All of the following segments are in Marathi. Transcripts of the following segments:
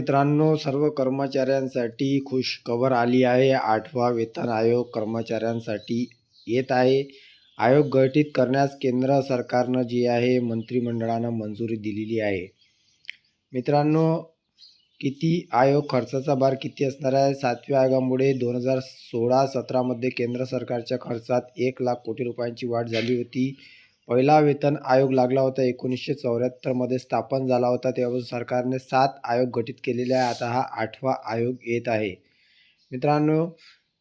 मित्रांनो सर्व कर्मचाऱ्यांसाठी खुशखबर आली आहे. आठवा वेतन आयोग कर्मचाऱ्यांसाठी येत आहे. आयोग गठीत करण्यास केंद्र सरकारनं जी आहे मंत्रिमंडळानं मंजुरी दिलेली आहे. मित्रांनो किती आयोग खर्चाचा भार किती असणार आहे? सातव्या आयोगामुळे दोन हजार सोळा सतरामध्ये केंद्र सरकारच्या खर्चात एक लाख कोटी रुपयांची वाढ झाली होती. पहिला वेतन आयोग लागला होता एकोणीसशे चौऱ्याहत्तरमध्ये स्थापन झाला होता. तेव्हापासून सरकारने सात आयोग गठीत केलेले आहे आता हा आठवा आयोग येत आहे. मित्रांनो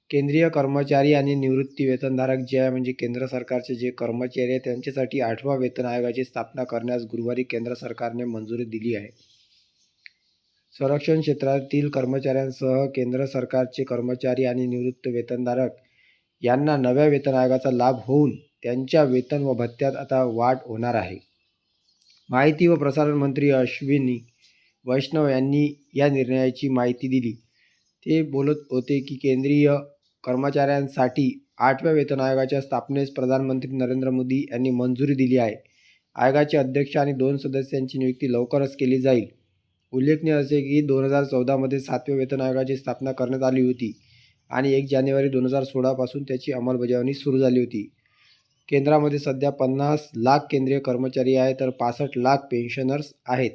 केंद्रीय कर्मचारी आणि निवृत्ती वेतनधारक जे आहे म्हणजे केंद्र सरकारचे जे कर्मचारी आहे त्यांच्यासाठी आठवा वेतन आयोगाची स्थापना करण्यास गुरुवारी केंद्र सरकारने मंजुरी दिली आहे. संरक्षण क्षेत्रातील कर्मचाऱ्यांसह केंद्र सरकारचे कर्मचारी आणि निवृत्त वेतनधारक यांना नव्या वेतन आयोगाचा लाभ होऊन त्यांच्या वेतन व भत्त्यात आता वाढ होणार आहे. माहिती व प्रसारण मंत्री अश्विनी वैष्णव यांनी या निर्णयाची माहिती दिली. ते बोलत होते की केंद्रीय कर्मचाऱ्यांसाठी आठव्या वेतन आयोगाच्या स्थापनेस प्रधानमंत्री नरेंद्र मोदी यांनी मंजुरी दिली आहे. आयोगाचे अध्यक्ष आणि दोन सदस्यांची नियुक्ती लवकरच केली जाईल. उल्लेखनीय असे की दोन हजार चौदामध्ये सातव्या वेतन आयोगाची स्थापना करण्यात आली होती आणि एक जानेवारी दोन हजार सोळापासून त्याची अंमलबजावणी सुरू झाली होती. केंद्रामध्ये सध्या पन्नास लाख केंद्रीय कर्मचारी आहेत तर पासष्ट लाख पेन्शनर्स आहेत.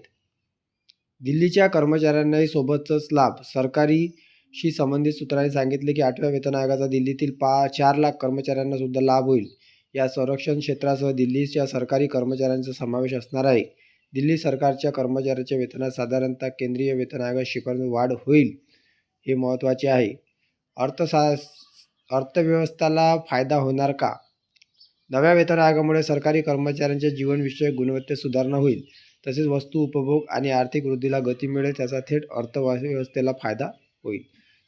दिल्लीच्या कर्मचाऱ्यांनाही सोबतच लाभ. सरकारीशी संबंधित सूत्रांनी सांगितले की आठव्या वेतन आयोगाचा दिल्लीतील पा चार लाख कर्मचाऱ्यांना सुद्धा लाभ होईल. या संरक्षण क्षेत्रासह दिल्लीच्या सरकारी कर्मचाऱ्यांचा समावेश असणार आहे. दिल्ली सरकारच्या कर्मचाऱ्याच्या वेतनात साधारणतः केंद्रीय वेतन आयोगात शिफारस वाढ होईल हे महत्त्वाचे आहे. अर्थसा अर्थव्यवस्थेला फायदा होणार का? नव्या वेतन आयोगामुळे सरकारी कर्मचाऱ्यांच्या जीवनविषयक गुणवत्तेत सुधारणा होईल तसेच वस्तू उपभोग आणि आर्थिक वृद्धीला गती मिळेल त्याचा थेट अर्थव्यवस्थेला फायदा होईल.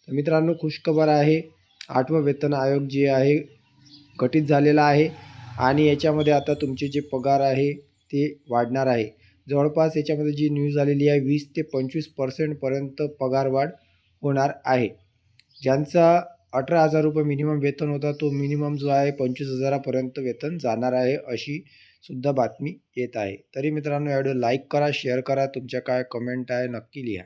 तर मित्रांनो खुशखबर आहे. आठवं वेतन आयोग जे आहे गठीत झालेला आहे आणि याच्यामध्ये आता तुमचे जे पगार आहे ते वाढणार आहे. जवळपास याच्यामध्ये जी न्यूज आलेली आहे वीस ते पंचवीस पर्सेंटपर्यंत पगारवाढ होणार आहे. ज्यांचा अठरा हजार रुपये मिनिमम वेतन होता तो मिनिमम जो आहे पंचवीस हजारापर्यंत वेतन जाणार आहे अशी सुद्धा बातमी येत आहे. तरी मित्रांनो या व्हिडिओ लाईक करा शेअर करा तुमच्या काय कमेंट आहे नक्की लिहा.